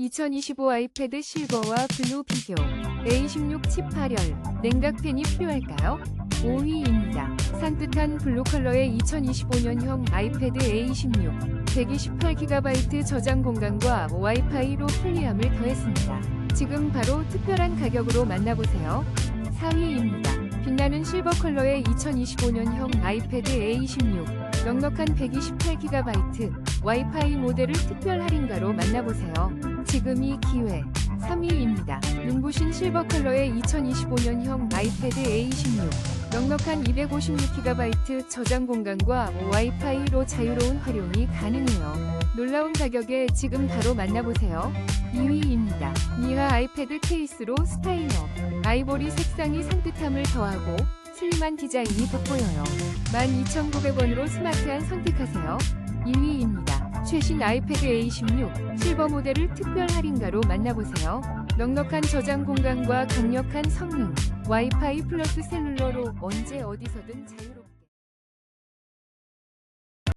2025 아이패드 실버와 블루 비교 A16 칩 발열 냉각팬이 필요할까요? 5위입니다. 산뜻한 블루 컬러의 2025년형 아이패드 A16 128GB 저장 공간과 와이파이로 편리함을 더했습니다. 지금 바로 특별한 가격으로 만나보세요. 4위입니다. 빛나는 실버 컬러의 2025년형 아이패드 A16 넉넉한 128GB 와이파이 모델을 특별 할인가로 만나보세요. 지금이 기회. 3위입니다. 눈부신 실버 컬러의 2025년형 아이패드 A16 넉넉한 256GB 저장 공간과 와이파이로 자유로운 활용이 가능해요. 놀라운 가격에 지금 바로 만나보세요. 2위입니다. 니하 아이패드 케이스로 스타일업. 아이보리 색상이 산뜻함을 더하고 슬림한 디자인이 돋보여요. 12,900원으로 스마트한 선택하세요. 2위입니다. 최신 아이패드 A16 실버 모델을 특별 할인가로 만나보세요. 넉넉한 저장 공간과 강력한 성능, 와이파이 플러스 셀룰러로 언제 어디서든 자유로운